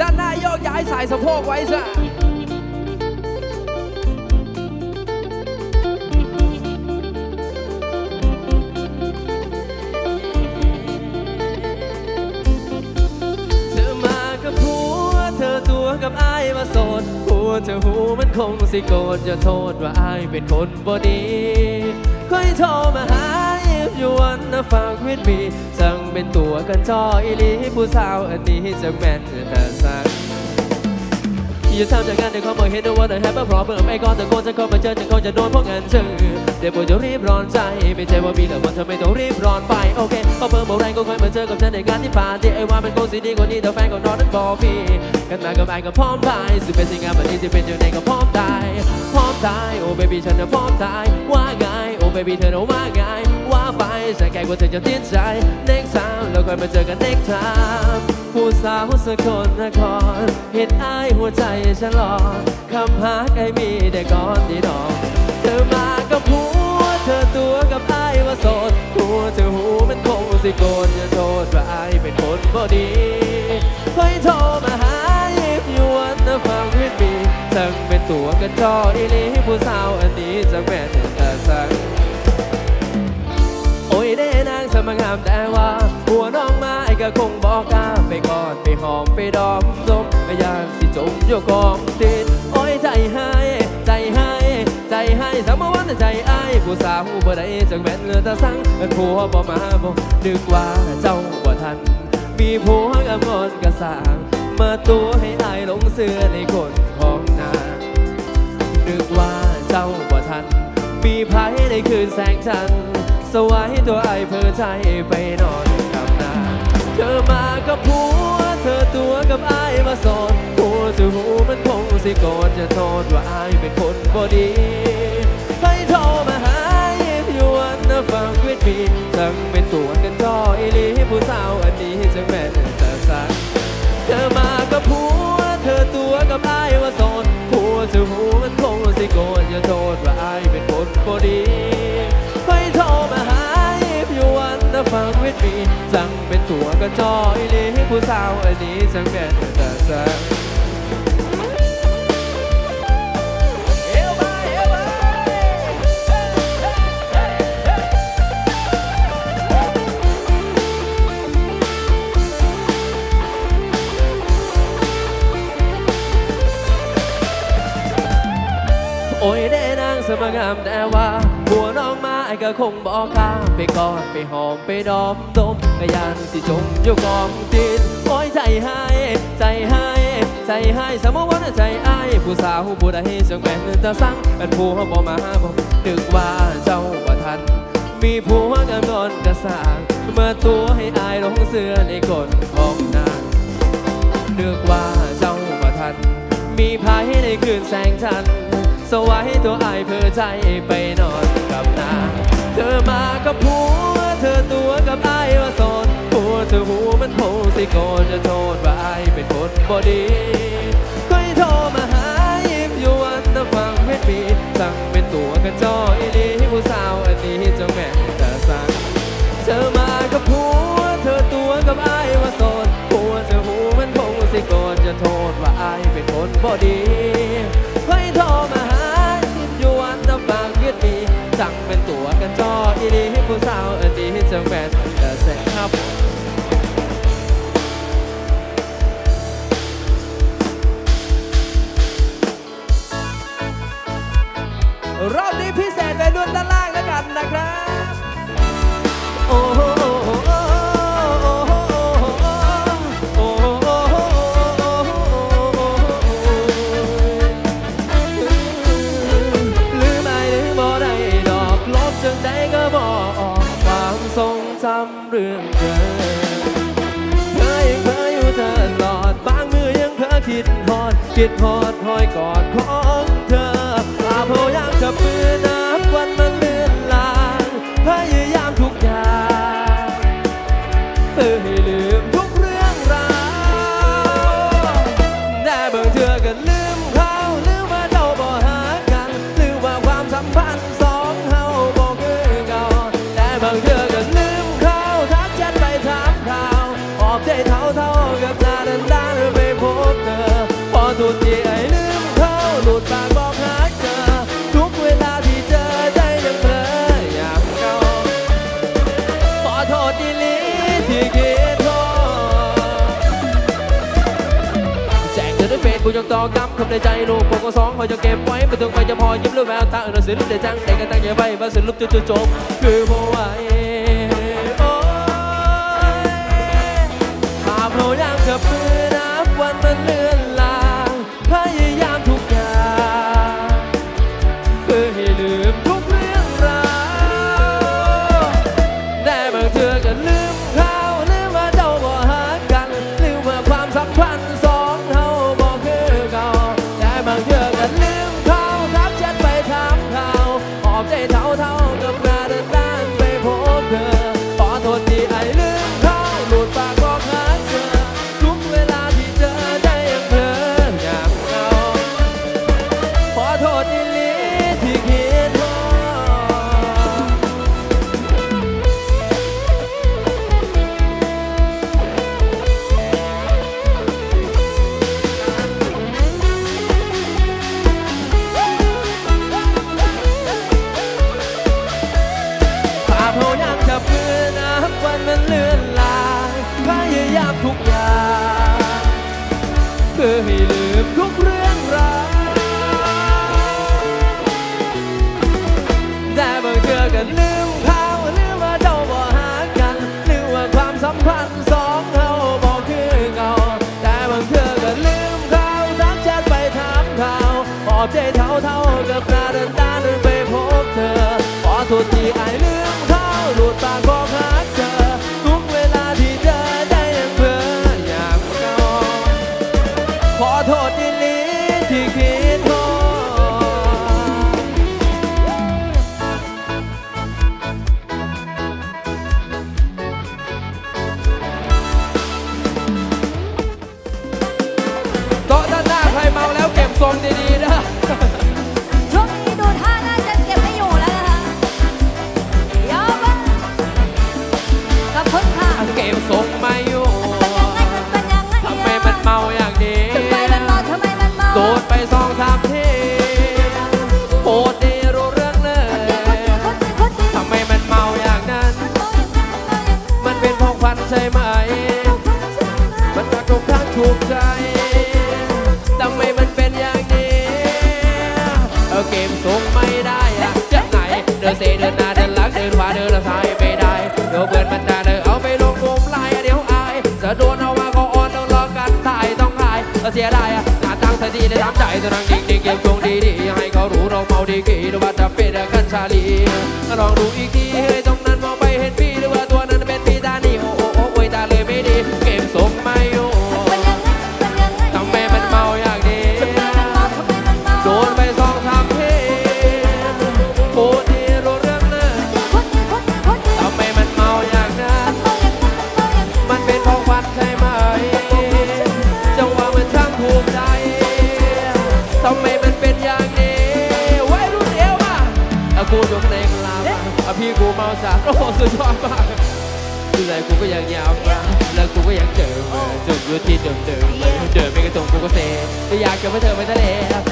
ด้านหน้าโยกย้ายสายสะโพกไว้ซะเธอมากับผัวเธอตัวกับอายมาโสดผัวเธอหูมันคงสิโกรธจะโทษว่าอายเป็นคนบ่ดีค่อยโทรมาหา if you wanna fuck with me สั่งเป็นตัวกันจออีลีผู้สาวอันนี้จะแม่นแต่ อย่าทำจากกันเดี๋ยวเขาบอกเห็นว่าเธอแฮปปี้พร้อมเมื่อไม่ก่อนแต่คนจะเข้ามาเจอจะเขาจะโดนพวกงานเจอเดี๋ยวปวดจะรีบร้อนใจ ไม่ใช่ว่ามีแต่คนเธอไม่ต้องรีบร้อนไปโอเคพอเพิ่มบอกแรงก็ค่อยมาเจอกับฉันในงานที่ผ่านที่ไอ้ว่ามันคงสิดีกว่านี้แต่แฟนของน้องนั้นบอกพี่กันมากับไอ้ก็พร้อมตายสิเป็นสิ่งงานแบบนี้สิเป็นอยู่ในก็พร้อมตายพร้อมตายโอ้เบบี้ฉันจะพร้อมตายว่าไงโอ้เบบี้เธอจะว่าไงว่าไปฉันแค่กว่าเธอจะติดใจ next time แล้วค่อยมาเจอกัน next time ผู้สาวสกลนครเห็นอายหัวใจฉันหลอนคำหาใครมีแต่ก่อนดีดอกเธอมากับผัวเธอตัวกับอายว่าโสดผัวเธอหูมันคงสิโกนจะโทษว่าอายเป็นคนบ่ดีค่อยโทรมาหา if you wanna fuck with me สั่งเป็นตัวกันจออีลีผู้สาวอันนี้จะแม่นามแต่ว่าหัวน้องมาไอ้ก็คงบอกกล้าไปก่อนไปหอมไปดอมดมไปยานสิจมโยกองติดโอ้ยใจให้ใจให้ใจให้สามวันใจไอ้ผู้สาวบ่ได้จังแม่นเลือต่สั่งเป็นผัวบ่มาบ่นึกว่าเจ้าบ่ทัน มีผัวกับคนกระสางมาตัวให้อายหลงเสือในคนของนางนึกว่าเจ้าบ่ทัน มีภัยในคืนแสงจันทร์ วายตัวไอเพอใจไปนอนกับนาเธอมากับผัวเธอตัวกับไอมาสอนผัวจะหูมันคงสิโกรธจะโทษว่าไอเป็นคนบ่ดีให้โทรมาหา if you wanna fuck with me สั่งเป็นตัวกันจออีหลีผู้สาวอันนี้จะแม่นแต่สักเธอมากับผัวเธอตัวกับไอ้ายว่าโสดผัวเธอหูมันคงสิโกรธอย่าโทษว่าไอ้เป็นคนบ่ดี fuck with me สั่งเป็นตัวกันจอยเลยผู้สาวอันนี้จังแม่นแต่สักโอ้ยได้นางสมงามแต่ว่าาไอ้ก็คงบอกกล้าไปกอดไปหอมไปดอมดมกะยานสิจมอยู่กองดินโอ้ยใจให้ใจให้ใจให้สมมติว่าใจไอ้ายผู้สาวผู้ใดจังแม่นจะสั่งเป็นผัวบ่มาบ่นึกว่าเจ้าว่าทัน มีผัวกันนอนกระสางเมื่อตัวให้อายลงเสื้อในกฎของนางนึกว่าเจ้ามาทัน มีภัยในคืนแสงจันทร์สวายตัวอายเพื่อใจไปนอนกับนาง เธอมากับผัว เธอตัวกับไอายว่าโสดผัวเธอหูมันโผสิโกนจะโทษว่าไอายเป็นคนบ่ดีค่อยโทรมาหา if you wanna fuck with me สั่งเป็นตัวกันจออีหลีผู้สาวอันนี้เจะแม่นจะสั่งเธอมากับผัว เธอตัวกับไอายว่าโสดผัวเธอหูมันคงสิโกนจะโทษว่าไอายเป็นคนบ่ดี คิดฮอด คิดฮอดหอยกอดของเธออาพยายามจับมือนับวั ต่อกรรมคำในใจลูกผมก็สองคอยจะเก็บไว้ไม่ต้องไปจะพอยิ้มหรือแววตาอื่นสิลุกแต่จังแต่ก็ตั้งใจไว้ว่าสิลุกจุดจบคือโมไว้โอ้ยภาพเรายามกับมือนับวันมันเลือีกดวัตเป็นกัญชาลีลองดูอีกที กูเมาสาโอ้สุดยอดมากดูแลกูก็ยังยาวมาแล้วกูก็ยังเจอมาจบอยู่ที่เดิมเดิมเลยเจอไม่กระตรงกูก็เซไม่อยากเก็บไว้เธอไว้ทะเล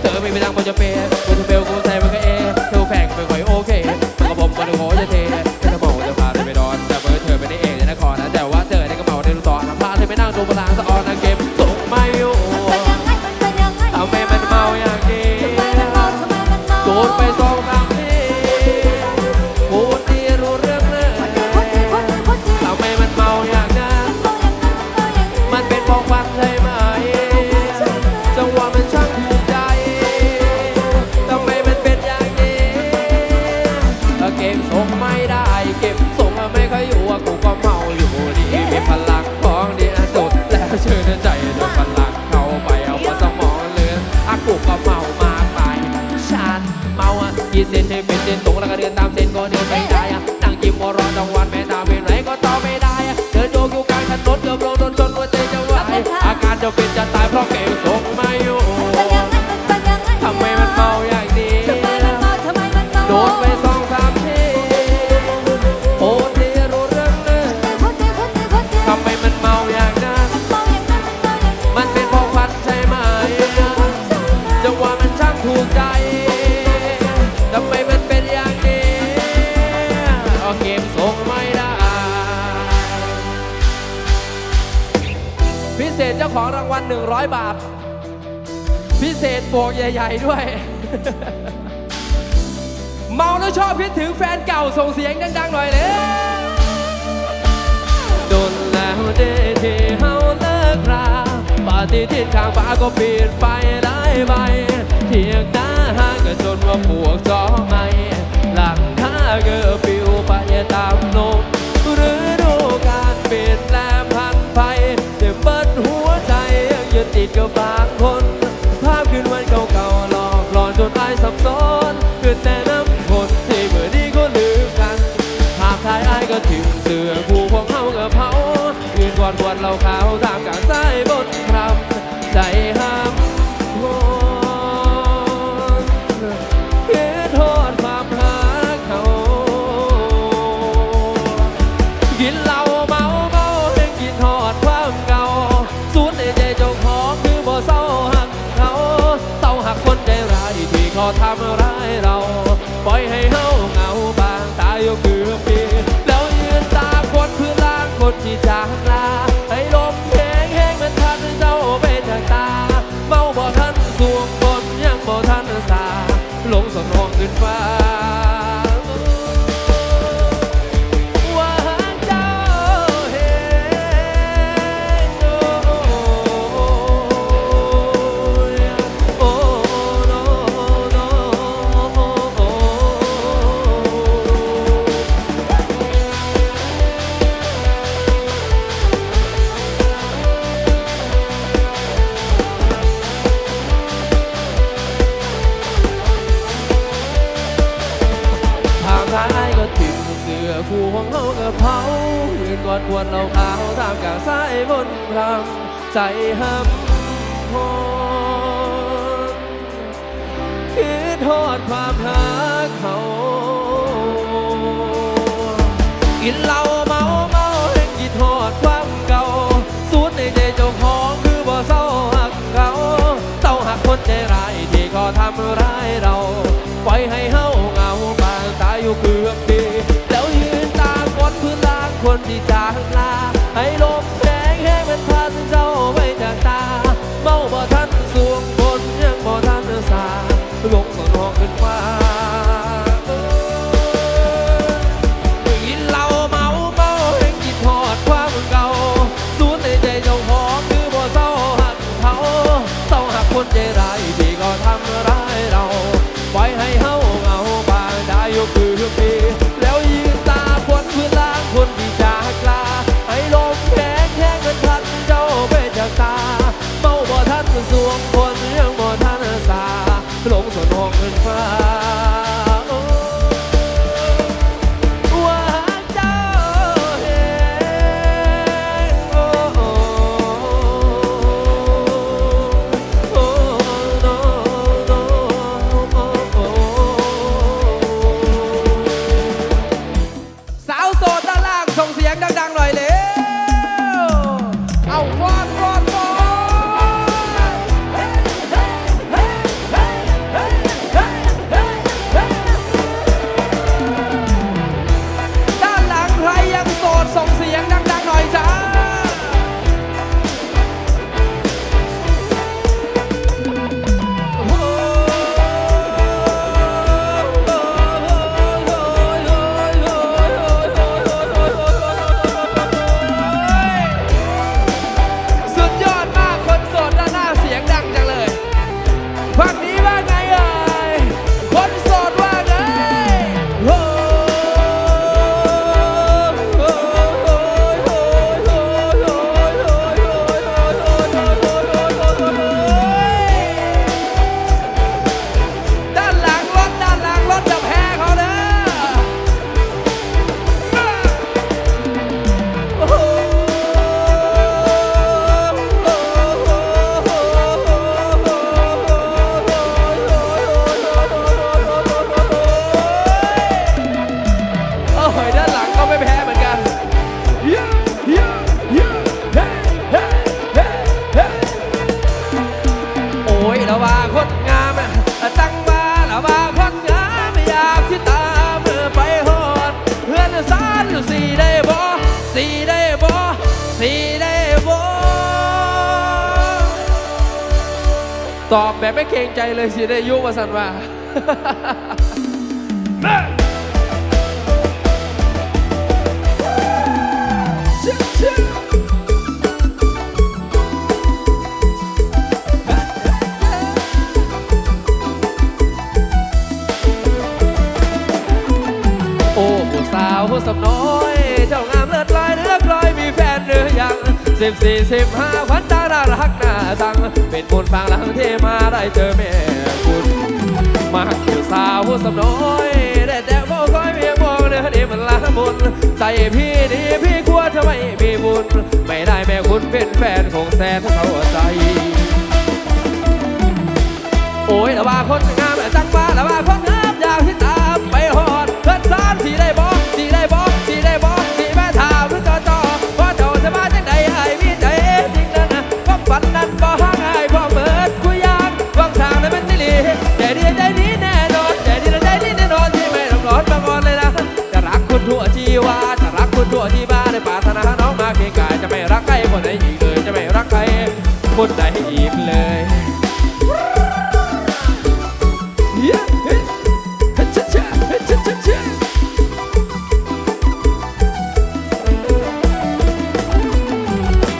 เธอไม่ไปทางบนจะเปรกูจะเปลกูใส่มันก็เอเธอแพงไปคอยโอเคมันก็บอกมันโหจะเทก็จะบอกจะพาเธอไปนอนแต่เมื่อเธอไปได้เองในนครนะแต่ว่าเธอได้กระเป๋าได้รู้ต่อหาพาเธอไปนั่งดูบนทาง ใหญ่ด้วย เมาแล้วชอบคิดถึงแฟนเก่าส่งเสียงดังๆหน่อยเลยโดนแล้วเดที่เฮาเลิกราปฏิทินทางฟ้าก็เปลี่ยนไปหลายใบเทียงหน้าหาก็จนว่าปวกจอไหมหลังท้าก็ปิวไปตามลมหรือดูการเปลี่ยนแปลงพันไปเต่เบิดหัวใจยังยึดติดกับบางคน คืนวันเก่าๆหลอกหลอนจนตายสับสนเพื่อแต่น้ำคนที่เมื่อนี้ก็ลืมกันภาพถ่ายอายก็ถิ่มเสือผู้ของเขากับเผายืนกอดวันเราขาวดำ 他们。era ตอบแบบไม่เกรงใจเลยสิได้ยุวสันว่าชิ สิบสี่สิบห้าพันตารารักหน้าตัง เป็นบุญบางหลังที่มาได้เจอแม่คุณมาผู้สาวสำน้อย ได้แต่มองคอยเมียมองเนื้อนี่มันละบุญใจพี่ดีพี่กลัวรจะไม่มีบุญ ไม่ได้แม่คุณเป็นแฟนของแสนเขาใจ โอ้ยแต่ว่าคนง อีกเลย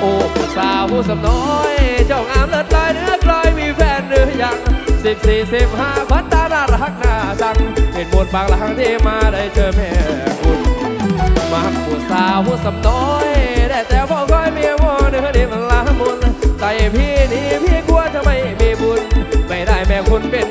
โอ้สาวผู้สำน้อย เจ้างามเลิศลายเนื้อกลอยมีแฟนหรือยังสิบสี่สิบห้าพันตาน่ารักหน้าจังเห็นบนบางหลังที่มาได้เจอแม่คุณมาผู้สาวผู้สำน้อย แต่แต่พ่อคอยเมียมอเนื้อดีมันละมุน พี่นี่พี่กลัวจะไม่มีบุญ ไม่ได้แม่คุณเป็น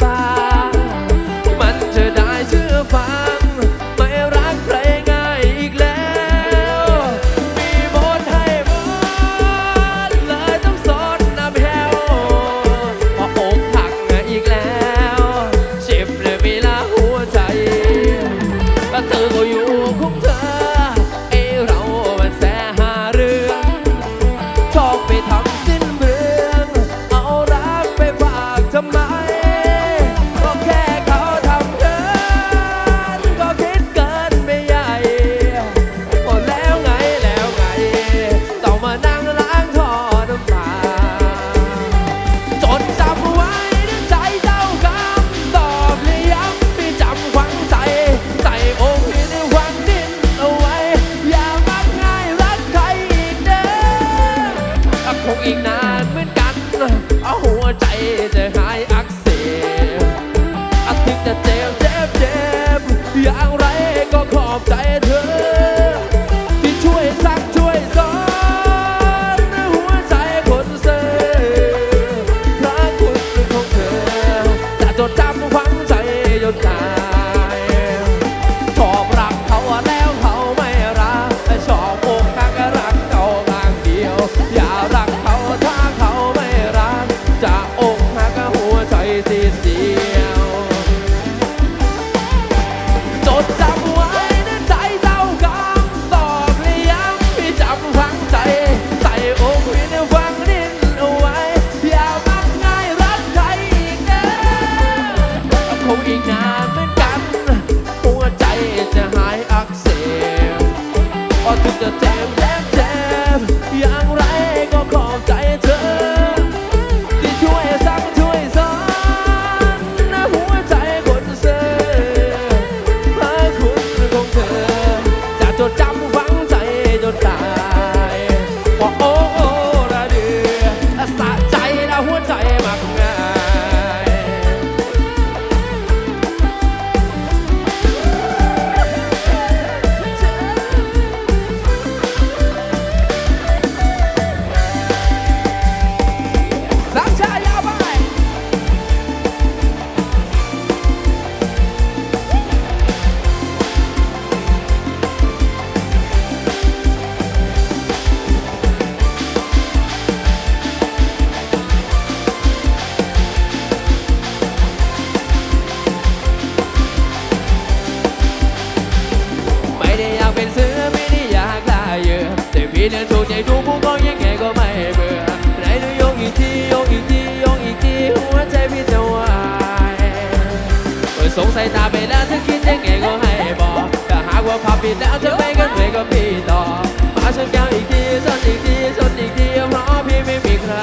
nobody. แล้วจะไปกันไหมก็พี่ต่อมาชนแก้วอีกทีชนอีกทีชนอีกทีเพราะพี่ไม่มีใคร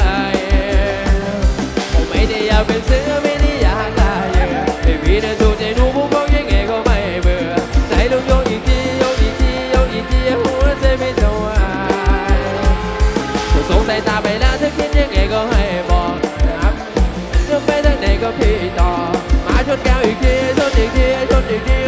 ผมไม่ได้อยากเป็นเสือไม่ได้อยากลายไม่มีแต่ถูกใจหนูผู้บอกยังไงก็ไม่เบื่อใจลงโยกอีกทีโยกอีกทีโยกอีกทีหัวใจไม่จะวายเธสงสัยตาไปแล้วถ้าคิดยังไงก็ให้บอกนะครัไปทางไหนก็พี่ต่อมาชนแก้วอีกทีชนอีกทีชนอีกที